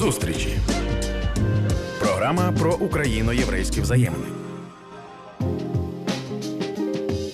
Зустрічі. Програма про україно-єврейські взаємини.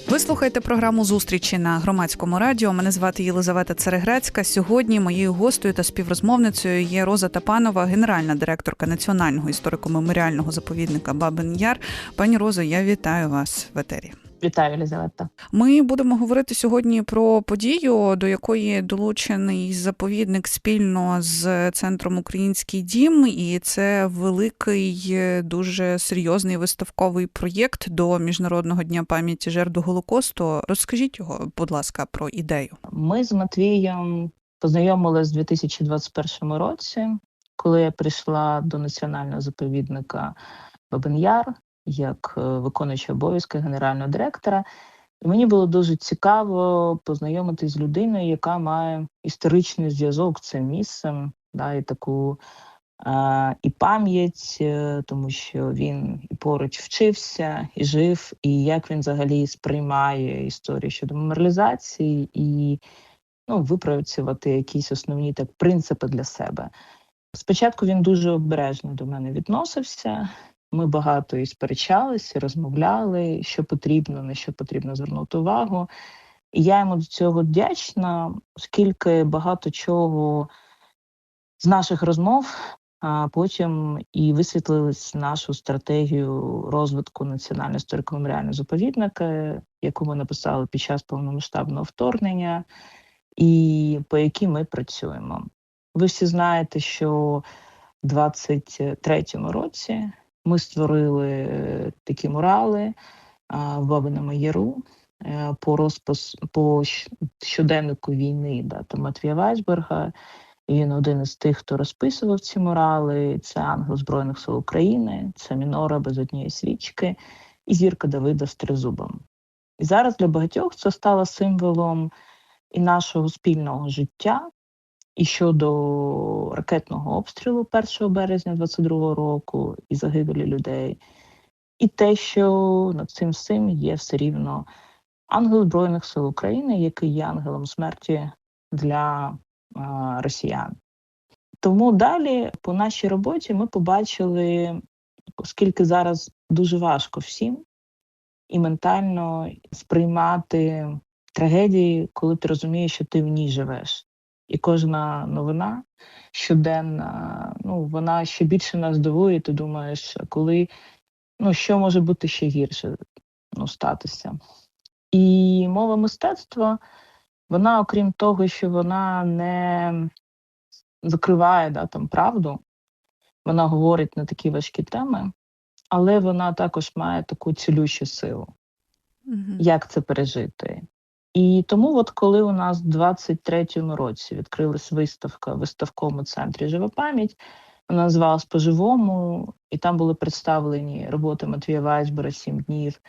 Ви слухаєте програму зустрічі на громадському радіо. Мене звати Єлизавета Цереграцька. Сьогодні моєю гостею та співрозмовницею є Роза Тапанова, генеральна директорка Національного історико-меморіального заповідника Бабин Яр. Пані Розо, я вітаю вас в етері. Вітаю, Елізавета. Ми будемо говорити сьогодні про подію, до якої долучений заповідник спільно з центром Український дім, і це великий, дуже серйозний виставковий проєкт до міжнародного дня пам'яті жертв Голокосту. Розкажіть його, будь ласка, про ідею. Ми з Матвієм познайомилися в 2021 році, коли я прийшла до національного заповідника Бабин Яр як е, виконуюча обов'язки генерального директора. І мені було дуже цікаво познайомитись з людиною, яка має історичний зв'язок з цим місцем, да, і таку е, і пам'ять, е, тому що він і поруч вчився, і жив, і як він взагалі сприймає історію щодо меморіалізації і ну, випрацювати якісь основні так принципи для себе. Спочатку він дуже обережно до мене відносився. Ми багато і сперечалися, розмовляли, що потрібно, на що потрібно звернути увагу. І я йому до цього вдячна, оскільки багато чого з наших розмов а потім і висвітлились нашу стратегію розвитку національного історико-меморіального заповідника, яку ми написали під час повномасштабного вторгнення, і по якій ми працюємо. Ви всі знаєте, що в 23-му році ми створили е, такі мурали в Бабиному Яру е, по розпис по щоденнику війни да, там Матвія Вайсберга. Він один із тих, хто розписував ці мурали. Це ангел Збройних сил України, це Мінора без однієї свічки і зірка Давида з тризубом. І зараз для багатьох це стало символом і нашого спільного життя, і щодо ракетного обстрілу 1 березня 22 року і загибелі людей, і те, що над цим всім є все рівно ангел Збройних сил України, який є ангелом смерті для а, росіян. Тому далі по нашій роботі ми побачили, оскільки зараз дуже важко всім і ментально сприймати трагедії, коли ти розумієш, що ти в ній живеш. І кожна новина щоденна, ну вона ще більше нас дивує. Ти думаєш, коли ну що може бути ще гірше ну, статися. І мова мистецтва, вона, окрім того, що вона не закриває да, там правду, вона говорить на такі важкі теми, але вона також має таку цілющу силу. Угу. Як це пережити? І тому, от коли у нас в 23-му році відкрилась виставка в виставковому центрі Жива пам'ять, вона називалась по-живому, і там були представлені роботи Матвія Вайсбера «Сім днів,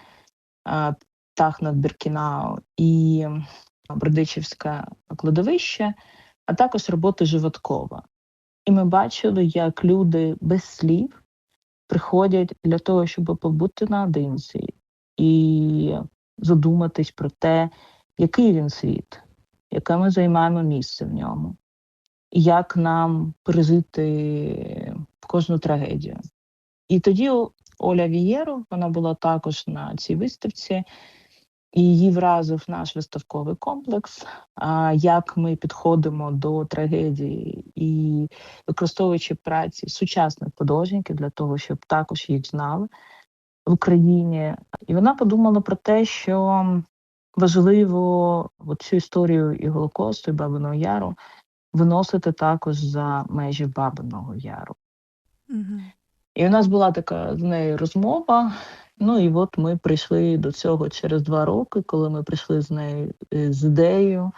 Тах над Біркінау і Бродичівське кладовище, а також роботи Животкова. І ми бачили, як люди без слів приходять для того, щоб побути наодинці і задуматись про те, який він світ, яке ми займаємо місце в ньому, як нам пережити кожну трагедію. І тоді Оля Вієру, вона була також на цій виставці, і її вразив наш виставковий комплекс, як ми підходимо до трагедії і використовуючи праці сучасних художників для того, щоб також їх знали в Україні. І вона подумала про те, що важливо цю історію і Голокосту, і Бабиного Яру виносити також за межі Бабиного Яру. Угу. І у нас була така з нею розмова. Ну і от ми прийшли до цього через два роки, коли ми прийшли з нею е, з ідеєю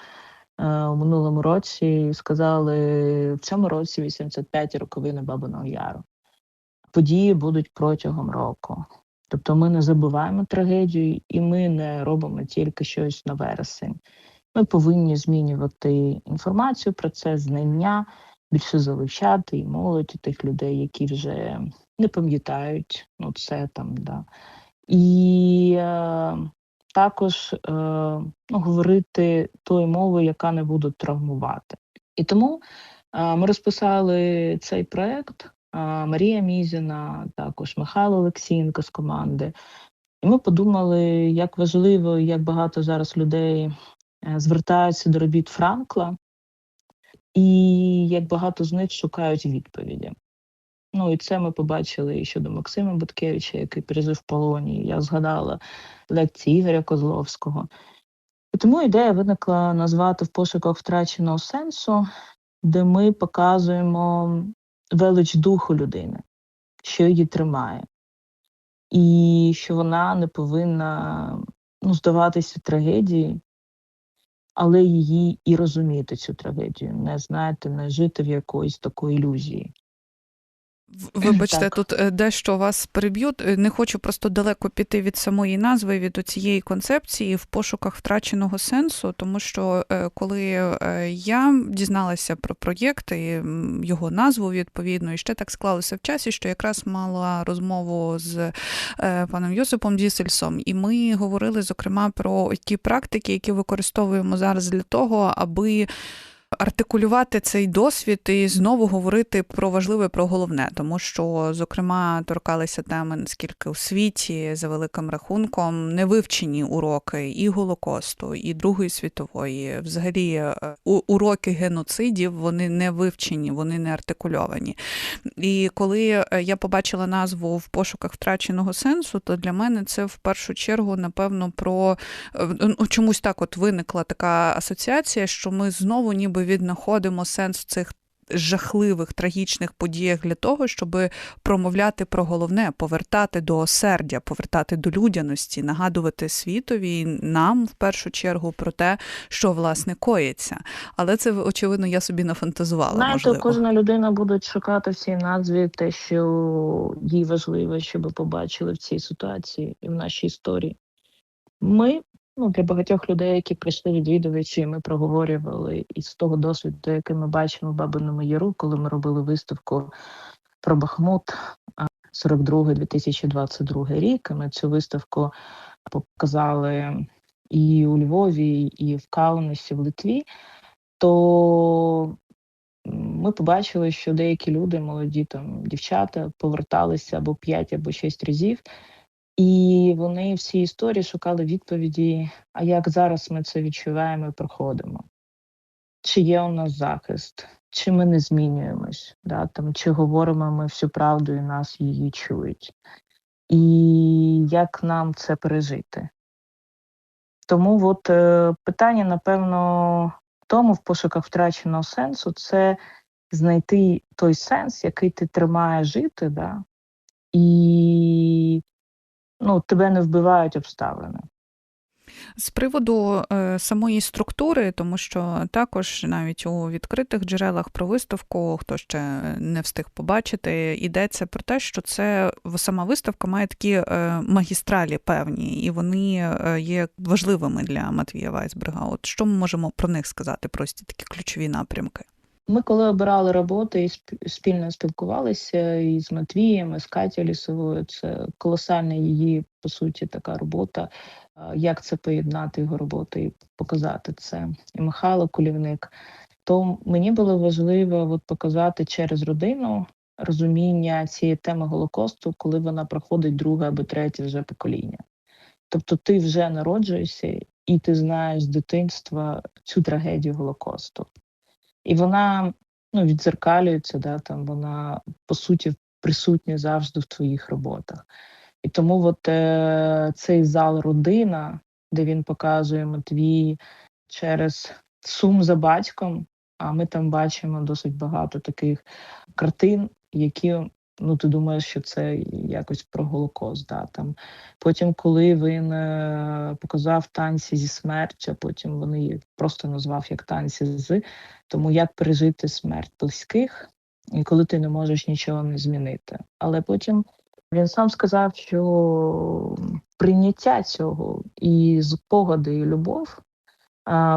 е, у минулому році і сказали, в цьому році 85 роковини Бабиного Яру. Події будуть протягом року. Тобто ми не забуваємо трагедію, і ми не робимо тільки щось на вересень. Ми повинні змінювати інформацію про це, знання, більше залучати і молодь, і тих людей, які вже не пам'ятають ну це там. да. І е, також е, ну, говорити тою мовою, яка не буде травмувати. І тому А, Ми розписали цей проект. Марія Мізіна, також Михайло Олексієнко з команди. І ми подумали, як важливо, як багато зараз людей е, звертаються до робіт Франкла, і як багато з них шукають відповіді. Ну і це ми побачили і щодо Максима Буткевича, який пережив полоні. Я згадала лекції Ігоря Козловського. І тому ідея виникла назвати в пошуках втраченого сенсу, де ми показуємо велич духу людини, що її тримає, і що вона не повинна ну, здаватися трагедії, але її і розуміти цю трагедію, не знаєте, не жити в якоїсь такої ілюзії. Вибачте, Так. тут е, дещо вас переб'ю. Е, Не хочу просто далеко піти від самої назви, від цієї концепції в пошуках втраченого сенсу, тому що е, коли я дізналася про проєкт і його назву відповідно, і ще так склалося в часі, що якраз мала розмову з паном Йосипом Дісельсом, і ми говорили зокрема про ті практики, які використовуємо зараз для того, аби артикулювати цей досвід і знову говорити про важливе, про головне, тому що, зокрема, торкалися теми, наскільки у світі за великим рахунком не вивчені уроки і Голокосту, і Другої світової. Взагалі, е, уроки геноцидів вони не вивчені, вони не артикульовані. І коли е, я побачила назву в пошуках втраченого сенсу, то для мене це в першу чергу, напевно, про Е, ну, чомусь так от виникла така асоціація, що ми знову ніби віднаходимо сенс в цих жахливих трагічних подіях для того, щоб промовляти про головне, повертати до осердя, повертати до людяності, нагадувати світові і нам в першу чергу про те, що власне коїться. Але це очевидно, я собі нафантазувала. Знаєте, можливо. кожна людина буде шукати в цій назві те, що їй важливо, щоб побачили в цій ситуації і в нашій історії. Ми, ну для багатьох людей, які прийшли відвідувачі, ми проговорювали із того досвіду, який ми бачимо в Бабиному Яру, коли ми робили виставку про Бахмут 42-2022 рік. Ми цю виставку показали і у Львові, і в Каунасі, в Литві. То ми побачили, що деякі люди, молоді там дівчата, поверталися або п'ять, або шість разів, і вони в цій історії шукали відповіді: а як зараз ми це відчуваємо і проходимо? Чи є у нас захист, чи ми не змінюємось, да, там, чи говоримо ми всю правду і нас її чують? І як нам це пережити? Тому от е, питання, напевно, в тому в пошуках втраченого сенсу це знайти той сенс, який ти тримає жити, да? і ну, тебе не вбивають обставини. З приводу е, самої структури, тому що також навіть у відкритих джерелах про виставку, хто ще не встиг побачити, йдеться про те, що це сама виставка має такі е, магістралі певні, і вони е, є важливими для Матвія Вайсберга. От що ми можемо про них сказати, про ці такі ключові напрямки? Ми, коли обирали роботи і спільно спілкувалися і з Матвієм, і з Катю Лісовою, це колосальна її, по суті, така робота. Як це поєднати його роботу і показати це. І Михайло Кулівник. То мені було важливо от показати через родину розуміння цієї теми Голокосту, коли вона проходить друге або третє вже покоління. Тобто ти вже народжуєшся і ти знаєш з дитинства цю трагедію Голокосту. І вона ну, відзеркалюється, да, там вона по суті присутня завжди в твоїх роботах. І тому от, е, цей зал родина, де він показує Матвій через сум за батьком, а ми там бачимо досить багато таких картин, які ну ти думаєш, що це якось про Голокост. Да, там. Потім, коли він е, показав танці зі смертю, потім вони їх просто назвав як танці з тому як пережити смерть близьких, і коли ти не можеш нічого не змінити. Але потім він сам сказав, що прийняття цього і спогади, і любов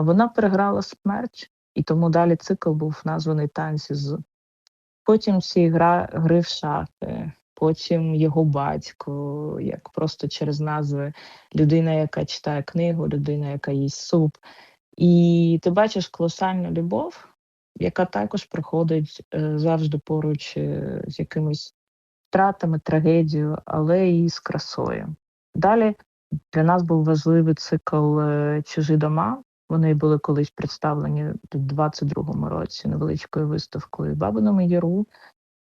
вона переграла смерть, і тому далі цикл був названий танці з. Потім ці гра, гри в шахи, потім його батько, як просто через назви людина, яка читає книгу, людина, яка їсть суп. І ти бачиш колосальну любов яка також проходить е, завжди поруч е, з якимись втратами, трагедією, але і з красою. Далі для нас був важливий цикл е, Чужі дома. Вони були колись представлені у 22-му році невеличкою виставкою Бабиному Яру.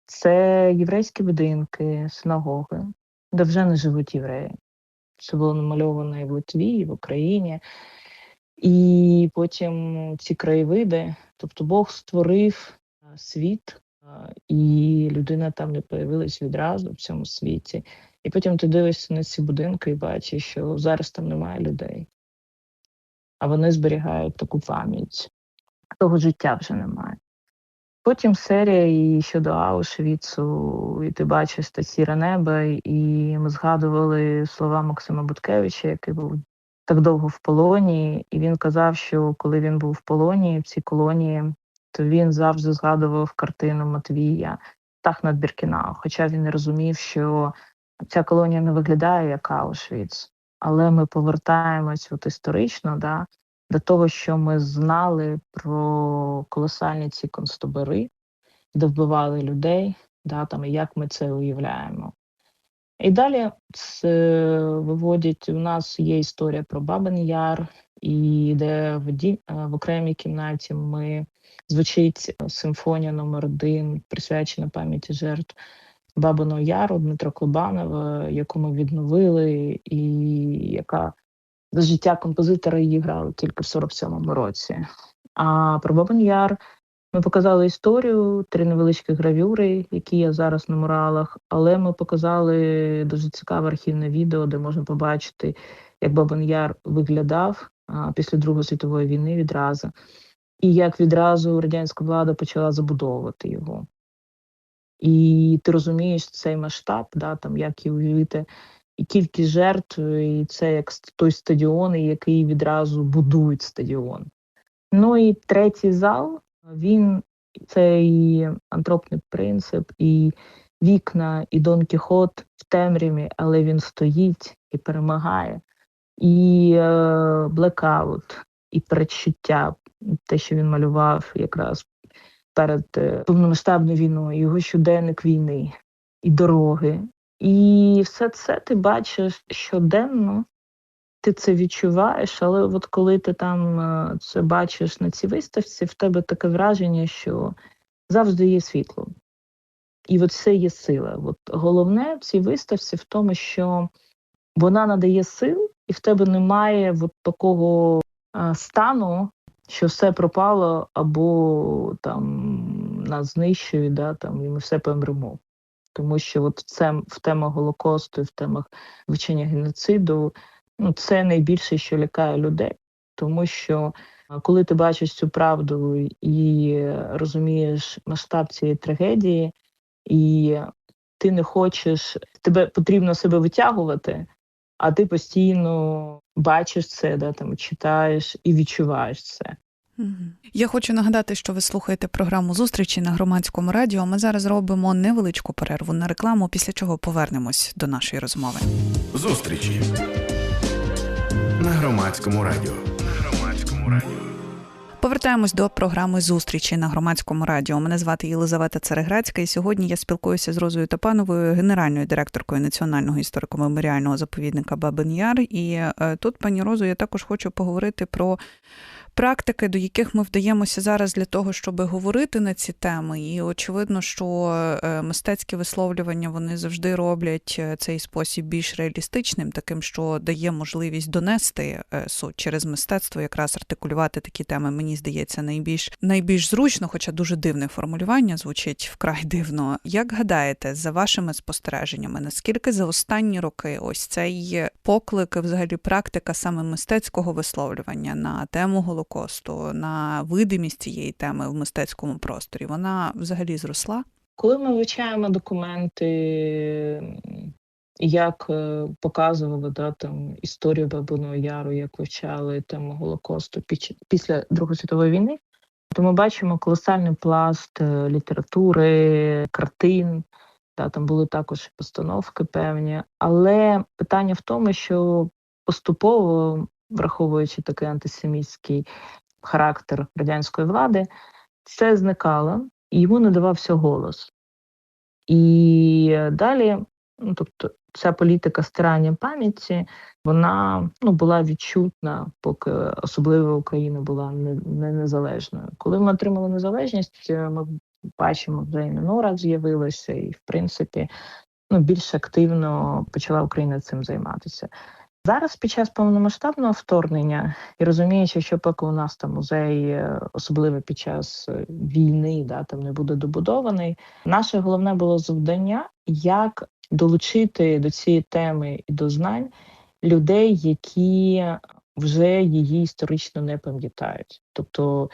Це єврейські будинки, синагоги, де вже не живуть євреї. Це було намальовано і в Литві, і в Україні. І потім ці краєвиди, тобто Бог створив е, світ, е, і людина там не появилась відразу в цьому світі. І потім ти дивишся на ці будинки і бачиш, що зараз там немає людей. А вони зберігають таку пам'ять. Того життя вже немає. Потім серія і щодо Аушвіцу, і ти бачиш те сіре небо, і ми згадували слова Максима Буткевича, який був так довго в полоні, і він казав, що коли він був в полоні в цій колонії, то він завжди згадував картину Матвія «Птах над Біркінау», хоча він не розумів, що ця колонія не виглядає як Аушвіц, але ми повертаємось от історично да, до того, що ми знали про колосальні ці концтабори, де вбивали людей, да, там, і як ми це уявляємо. І далі це виводять, у нас є історія про Бабин Яр, і де в, ді, е, в окремій кімнаті ми звучить симфонія номер один, присвячена пам'яті жертв Бабиного Яру Дмитра Клобанова, яку ми відновили, і яка життя композитора її грали тільки в 47-му році. А про Бабин Яр ми показали історію, три невеличкі гравюри, які є зараз на муралах, але ми показали дуже цікаве архівне відео, де можна побачити, як Бабин Яр виглядав після Другої світової війни відразу, і як відразу радянська влада почала забудовувати його. І ти розумієш цей масштаб, да, там, як і уявити, і кількість жертв, і це як той стадіон, який відразу будують стадіон. Ну і третій зал, він це і антропний принцип, і вікна, і Дон Кіхот в темряві, але він стоїть і перемагає. І е, блекаут, і передчуття, те, що він малював якраз перед е, повномасштабною війною, його щоденник війни, і дороги. І все це ти бачиш щоденно, ти це відчуваєш, але от коли ти там е, це бачиш на цій виставці, в тебе таке враження, що завжди є світло. І от це є сила. От головне в цій виставці в тому, що вона надає сил, і в тебе немає от такого е, стану, що все пропало, або там нас знищують, да, там, і ми все помремо. Тому що от це в темах Голокосту, і в темах вчення геноциду, ну це найбільше, що лякає людей, тому що коли ти бачиш цю правду і розумієш масштаб цієї трагедії, і ти не хочеш, тебе потрібно себе витягувати, а ти постійно бачиш це, да, там читаєш і відчуваєш це. Я хочу нагадати, що ви слухаєте програму зустрічі на громадському радіо. Ми зараз робимо невеличку перерву на рекламу, після чого повернемось до нашої розмови. Зустрічі на громадському радіо. На громадському радіо. Повертаємось до програми зустрічі на громадському радіо. Мене звати Єлизавета Цереграцька, і сьогодні я спілкуюся з Розою Тапановою, генеральною директоркою Національного історико-меморіального заповідника Бабин Яр. І е, тут, пані Розо, я також хочу поговорити про. Практики, до яких ми вдаємося зараз для того, щоб говорити на ці теми, і очевидно, що е, мистецькі висловлювання вони завжди роблять е, цей спосіб більш реалістичним, таким, що дає можливість донести е, суть через мистецтво, якраз артикулювати такі теми. Мені здається, найбільш найбільш зручно, хоча дуже дивне формулювання звучить вкрай дивно. Як гадаєте, за вашими спостереженнями, наскільки за останні роки ось цей поклик, взагалі практика саме мистецького висловлювання на тему Голокосту, на видимість цієї теми в мистецькому просторі, вона взагалі зросла? Коли ми вивчаємо документи, як е, показували да, там, історію Бабиного Яру, як вивчали тему Голокосту після Другої світової війни, то ми бачимо колосальний пласт е, літератури, картин. Да, там були також постановки певні. Але питання в тому, що поступово, враховуючи такий антисемітський характер радянської влади, це зникало, і йому не давався голос. І далі, ну тобто, ця політика стирання пам'яті, вона ну, була відчутна, поки особливо Україна була не, не незалежною. Коли ми отримали незалежність, е, ми бачимо, вже і Мінора з'явилася, і в принципі ну, більш активно почала Україна цим займатися. Зараз під час повномасштабного вторгнення і розуміючи, що поки у нас там музей, е, особливо під час е, війни, да там не буде добудований. Наше головне було завдання, як долучити до цієї теми і до знань людей, які вже її історично не пам'ятають. Тобто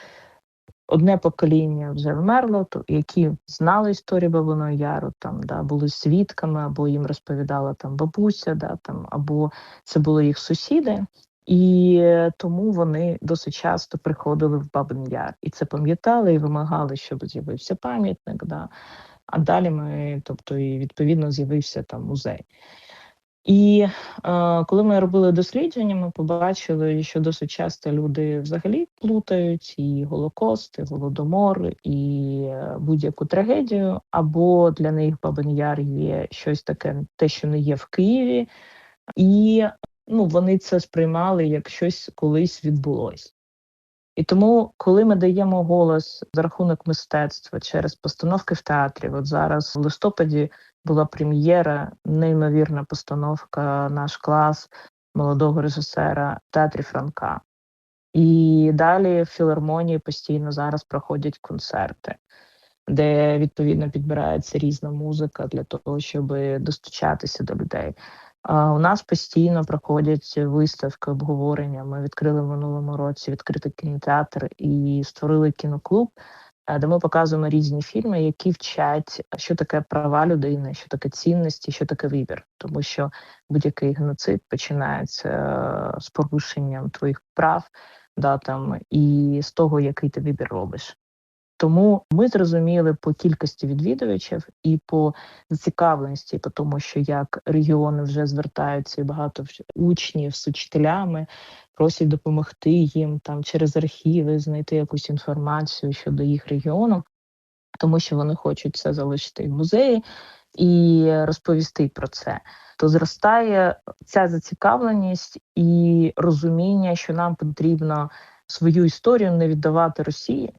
одне покоління вже вмерло, то які знали історію Бабиного Яру, там да були свідками, або їм розповідала там бабуся, да там або це були їх сусіди. І тому вони досить часто приходили в Бабин Яр і це пам'ятали і вимагали, щоб з'явився пам'ятник. Да. А далі ми, тобто, і відповідно з'явився там музей. І е, коли ми робили дослідження, ми побачили, що досить часто люди взагалі плутають і Голокост, і Голодомор, і е, будь-яку трагедію, або для них Бабин Яр є щось таке, те, що не є в Києві, і ну, вони це сприймали як щось колись відбулось. І тому, коли ми даємо голос за рахунок мистецтва через постановки в театрі, от зараз в листопаді була прем'єра, неймовірна постановка, наш клас молодого режисера в театрі Франка. І далі в філармонії постійно зараз проходять концерти, де відповідно підбирається різна музика для того, щоб достучатися до людей. У нас постійно проходять виставки, обговорення. Ми відкрили в минулому році відкритий кінотеатр і створили кіноклуб, де ми показуємо різні фільми, які вчать, що таке права людини, що таке цінності, що таке вибір, тому що будь-який геноцид починається е, з порушенням твоїх прав, да там і з того, який ти вибір робиш. Тому ми зрозуміли по кількості відвідувачів і по зацікавленості, по тому, що як регіони вже звертаються і багато учнів з учителями просять допомогти їм там через архіви знайти якусь інформацію щодо їх регіону, тому що вони хочуть це залишити в музеї і розповісти про це. То зростає ця зацікавленість і розуміння, що нам потрібно свою історію не віддавати Росії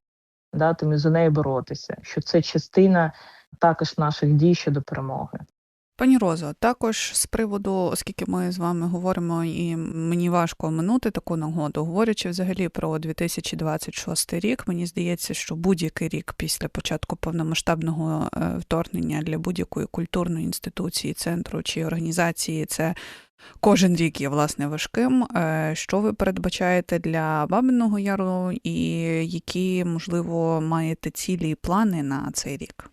да, тим за нею боротися, що це частина також наших дій щодо перемоги. Пані Розо, також з приводу, оскільки ми з вами говоримо, і мені важко оминути таку нагоду, говорячи взагалі про 2026 рік, мені здається, що будь-який рік після початку повномасштабного е, вторгнення для будь-якої культурної інституції, центру чи організації це Кожен рік є власне важким. Е, що ви передбачаєте для Бабиного Яру, і які, можливо, маєте цілі і плани на цей рік?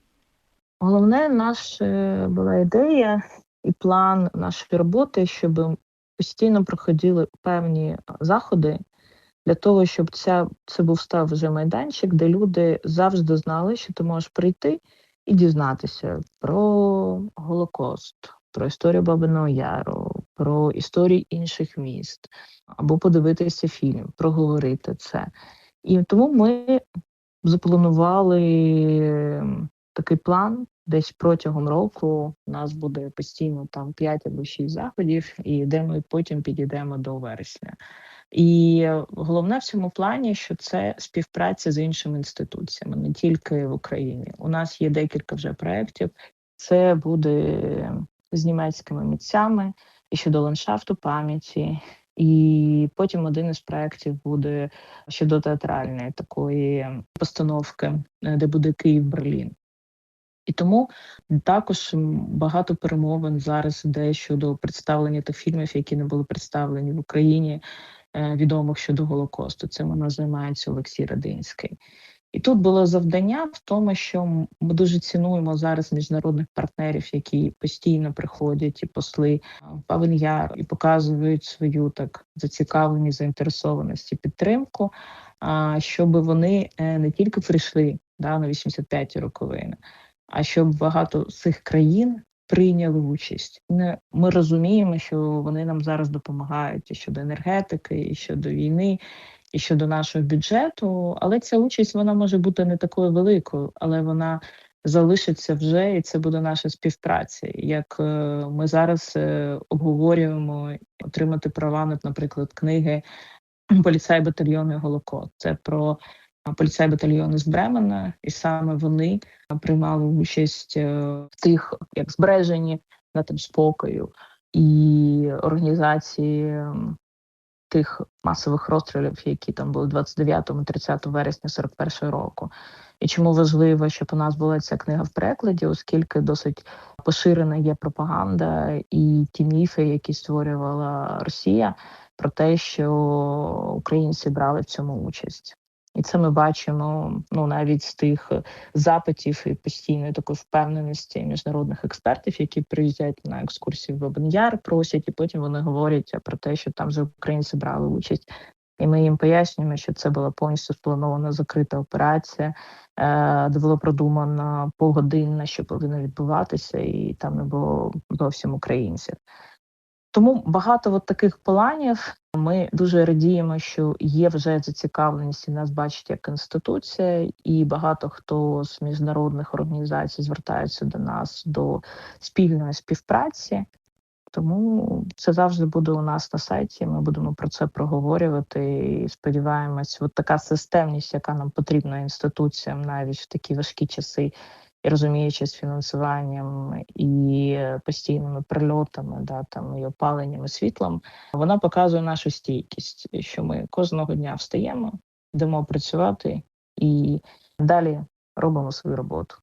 Головне, наша була ідея і план нашої роботи, щоб постійно проходили певні заходи для того, щоб ця це був став вже майданчик, де люди завжди знали, що ти можеш прийти і дізнатися про Голокост, про історію Бабиного Яру, про історії інших міст, або подивитися фільм, проговорити це. І тому ми запланували такий план. Десь протягом року у нас буде постійно там 5 або 6 заходів, і де ми потім підійдемо до вересня. І головне в цьому плані, що це співпраця з іншими інституціями, не тільки в Україні. У нас є декілька вже проєктів. Це буде з німецькими митцями і щодо ландшафту пам'яті. І потім один із проєктів буде щодо театральної такої постановки, е, де буде Київ Берлін. І тому також багато перемовин зараз йде щодо представлення тих фільмів, які не були представлені в Україні, е, відомих щодо Голокосту. Цим нас займається Олексій Радинський. І тут було завдання в тому, що ми дуже цінуємо зараз міжнародних партнерів, які постійно приходять і посли в Павен Яр і показують свою так зацікавленість, заінтересованість і підтримку, щоб вони е, не тільки прийшли да, на 85-ті роковини, а щоб багато цих країн прийняли участь. Ми розуміємо, що вони нам зараз допомагають і щодо енергетики, і щодо війни. і щодо нашого бюджету. Але ця участь вона може бути не такою великою, але вона залишиться вже, і це буде наша співпраця. Як е, ми зараз е, обговорюємо отримати права наприклад, книги поліцай батальйону Голокост. Це про а, поліцай батальйону з Бремена, і саме вони приймали участь е, в тих як збереженні на тим спокою і організації тих масових розстрілів, які там були 29-30 вересня 41 року. І чому важливо, щоб у нас була ця книга в перекладі, оскільки досить поширена є пропаганда і ті міфи, які створювала Росія, про те, що українці брали в цьому участь. І це ми бачимо ну навіть з тих запитів і постійної такої впевненості міжнародних експертів, які приїздять на екскурсії в Бабин-Яр, просять, і потім вони говорять про те, що там вже українці брали участь. І ми їм пояснюємо, що це була повністю спланована закрита операція, е, де було продумано погодинна, що повинно відбуватися, і там не було зовсім українців. Тому багато от таких планів. Ми дуже радіємо, що є вже зацікавленість і нас бачить як інституція, і багато хто з міжнародних організацій звертаються до нас до спільної співпраці. Тому це завжди буде у нас на сайті. Ми будемо про це проговорювати. І сподіваємось, от така системність, яка нам потрібна інституціям навіть в такі важкі часи, розуміючи з фінансуванням і постійними прильотами, да там і опаленням і світлом, вона показує нашу стійкість, що ми кожного дня встаємо, йдемо працювати і далі робимо свою роботу.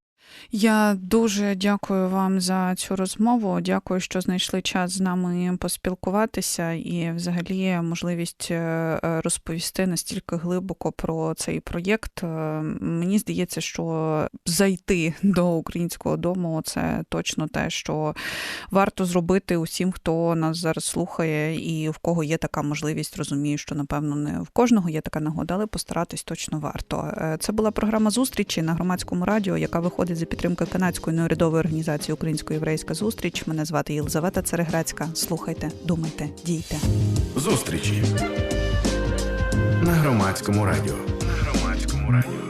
Я дуже дякую вам за цю розмову. Дякую, що знайшли час з нами поспілкуватися і, взагалі, можливість е, розповісти настільки глибоко про цей проєкт. Е, Мені здається, що зайти до українського дому це точно те, що варто зробити усім, хто нас зараз слухає, і в кого є така можливість, розумію, що напевно не в кожного є така нагода, але постаратись точно варто. Е, Це була програма зустрічі на громадському радіо, яка виходить проходить за підтримки канадської неурядової організації Українсько-єврейська зустріч. Мене звати Єлизавета Цереграцька. Слухайте, думайте, дійте. Зустрічі на громадському радіо. На громадському радіо.